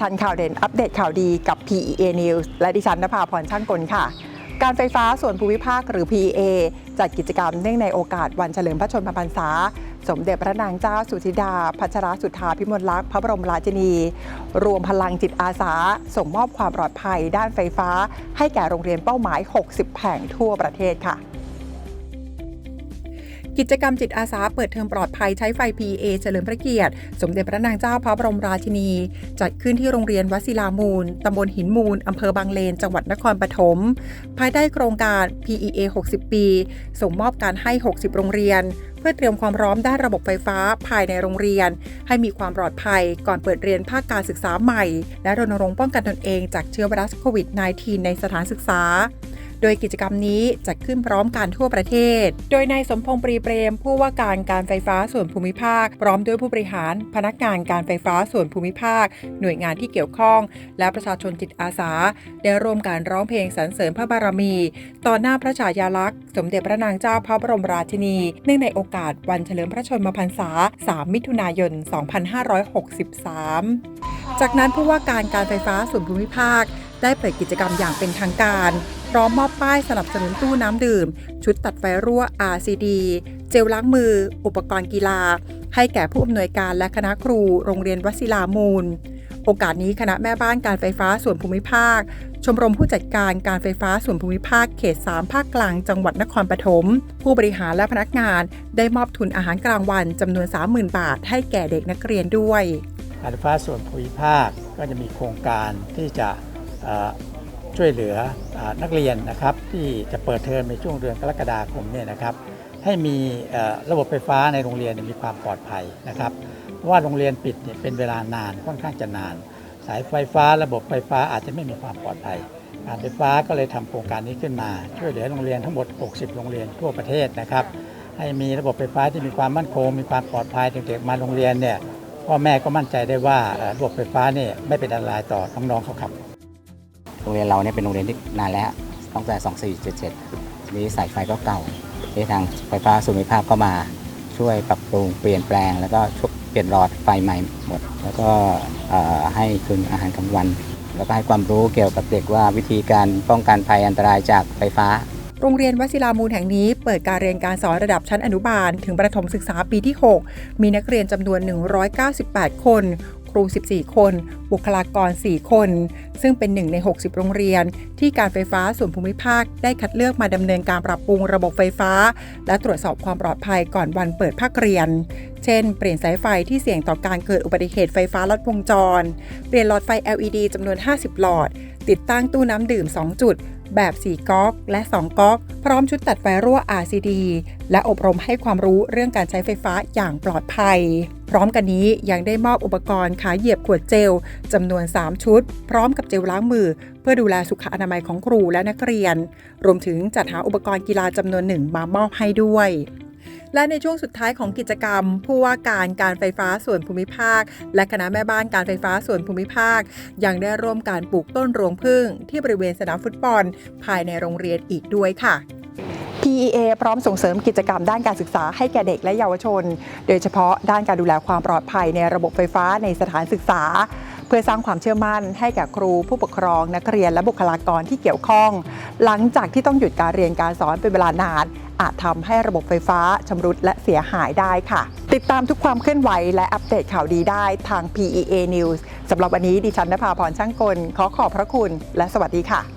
ทันข่าวเด่นอัปเดตข่าวดีกับ PEA News และดิฉันนภาพรช่างกลค่ะ การไฟฟ้าส่วนภูมิภาคหรือ PEA จัดกิจกรรมเนื่องในโอกาสวันเฉลิมพระชนมพรรษา สมเด็จพระนางเจ้าสุธิดา พัชรสุธาพิมลลักษณ์พระบรมราชินี รวมพลังจิตอาสา ส่งมอบความปลอดภัยด้านไฟฟ้า ให้แก่โรงเรียนเป้าหมาย 60 แห่งทั่วประเทศค่ะ กิจกรรมจิตอาสาเปิดเทอมปลอดภัยใช้ไฟ PA เฉลิมพระเกียรติ สมเด็จพระนางเจ้าพระบรมราชินี จัดขึ้นที่โรงเรียนวัศิลามูล ตำบลหินมูล อำเภอบางเลน จังหวัดนครปฐม ภายใต้โครงการ PEA 60 ปี ส่งมอบการให้ 60 โรงเรียน เพื่อเตรียมความพร้อมด้านระบบไฟฟ้าภายในโรงเรียน ให้มีความปลอดภัยก่อนเปิดเรียนภาคการศึกษาใหม่ และรณรงค์ป้องกันตนเองจากเชื้อไวรัสโควิด -19 ในสถานศึกษา โดยกิจกรรมนี้จัดขึ้นพร้อมกันทั่วประเทศ โดยนายสมพงษ์ปรีเปรม ผู้ว่าการการไฟฟ้าส่วนภูมิภาค พร้อมด้วยผู้บริหาร พนักงานการไฟฟ้าส่วนภูมิภาค หน่วยงานที่เกี่ยวข้อง และประชาชนจิตอาสา ได้ร่วมการร้องเพลงสรรเสริญพระบารมี ต่อหน้าพระฉายาลักษณ์ สมเด็จพระนางเจ้าพระบรมราชินี เนื่องในโอกาสวันเฉลิมพระชนมพรรษา 3 มิถุนายน 2563 จากนั้นผู้ว่าการการไฟฟ้าส่วนภูมิภาค ได้เปิดกิจกรรมอย่างเป็นทางการ พร้อมมอบป้ายสนับสนุนตู้น้ำดื่ม ชุดตัดไฟรั่ว RCD เจลล้างมือ อุปกรณ์กีฬา ให้แก่ผู้อำนวยการและคณะครู โรงเรียนวศิลามูล โอกาสนี้คณะแม่บ้านการไฟฟ้าส่วนภูมิภาค ชมรมผู้จัดการการไฟฟ้าส่วนภูมิภาคเขต 3 ภาคกลางจังหวัดนครปฐม ผู้บริหารและพนักงานได้มอบทุนอาหารกลางวันจำนวน 30,000 บาท ให้แก่เด็กนักเรียนด้วยการไฟฟ้าส่วนภูมิภาคก็จะมีโครงการที่จะ ช่วยเหลืออนักเรียนนะครับ ที่จะเปิดเทอมในช่วงเดือนกรกฎาคมเนี่ยนะครับ ให้มีระบบไฟฟ้าในโรงเรียนมีความปลอดภัยนะครับเพราะว่าโรงเรียนปิดเนี่ยเป็นเวลานานค่อนข้างจะนาน สายไฟฟ้าระบบไฟฟ้าอาจจะไม่มีความปลอดภัยการไฟฟ้าก็เลยทำโครงการนี้ขึ้นมา ช่วยเหลือโรงเรียนทั้งหมด 60 โรงเรียนทั่วประเทศนะครับ ให้มีระบบไฟฟ้าที่มีความมั่นคง มีความปลอดภัยเด็กๆมาโรงเรียนเนี่ยพ่อแม่ก็มั่นใจได้ว่าระบบไฟฟ้าเนี่ยไม่เป็นอันตรายต่อน้องๆเขาครับ โรงเรียนเราเนี่ยเป็นโรงเรียนที่นานแล้วตั้งแต่ 2477มีสายไฟก็เก่าที่ทางไฟฟ้าส่วนภูมิภาคก็มาช่วยปรับปรุงเปลี่ยนแปลง แล้วก็ช่วยเปลี่ยนหลอดไฟใหม่หมด แล้วก็ให้ทุนอาหารกลางวัน แล้วก็ให้ความรู้เกี่ยวกับเด็กว่าวิธีการป้องกันภัยอันตรายจากไฟฟ้าโรงเรียนวศิลามูลแห่งนี้เปิดการเรียนการสอนระดับชั้นอนุบาล ถึงประถมศึกษาปีที่ 6 มีนักเรียนจำนวน 198 คน รู 14 คน บุคลากร 4 คน ซึ่งเป็นหนึ่งใน 60 โรงเรียน ที่การไฟฟ้าส่วนภูมิภาค ได้คัดเลือกมาดำเนินการปรับปรุงระบบไฟฟ้า และตรวจสอบความปลอดภัยก่อนวันเปิดภาคเรียน เช่น เปลี่ยนสายไฟที่เสี่ยงต่อการเกิดอุบัติเหตุไฟฟ้าลัดวงจร เปลี่ยนหลอดไฟ LED จำนวน 50 หลอด ติดตั้งตู้น้ำดื่ม 2 จุดแบบ 4ก๊อก และ 2ก๊อก พร้อมชุดตัดไฟรั่ว RCD และอบรมให้ความรู้เรื่องการใช้ไฟฟ้าอย่างปลอดภัย พร้อมกันนี้ยังได้มอบอุปกรณ์ขาเหยียบขวดเจลจำนวน 3 ชุด พร้อมกับเจลล้างมือ เพื่อดูแลสุขอนามัยของครูและนักเรียน รวมถึงจัดหาอุปกรณ์กีฬาจำนวนหนึ่งมามอบให้ด้วยและในช่วงสุดท้ายของกิจกรรม ผู้ว่าการการไฟฟ้าส่วนภูมิภาค และคณะแม่บ้านการไฟฟ้าส่วนภูมิภาค ยังได้ร่วมการปลูกต้นรวงพึ่งที่บริเวณสนามฟุตบอล ภายในโรงเรียนอีกด้วยค่ะ PEA พร้อมส่งเสริมกิจกรรมด้านการศึกษาให้แก่เด็กและเยาวชน โดยเฉพาะด้านการดูแลความปลอดภัยในระบบไฟฟ้าในสถานศึกษา เพื่อสร้างความเชื่อมั่นให้แก่ครูผู้ปกครอง นักเรียนและบุคลากรที่เกี่ยวข้อง หลังจากที่ต้องหยุดการเรียนการสอนเป็นเวลานานอาจทำให้ระบบไฟฟ้าชำรุดและเสียหายได้ค่ะ ติดตามทุกความเคลื่อนไหวและอัปเดตข่าวดีได้ทาง PEA News สำหรับวันนี้ดิฉันนภาพรช่างกล ขอขอบพระคุณและสวัสดีค่ะ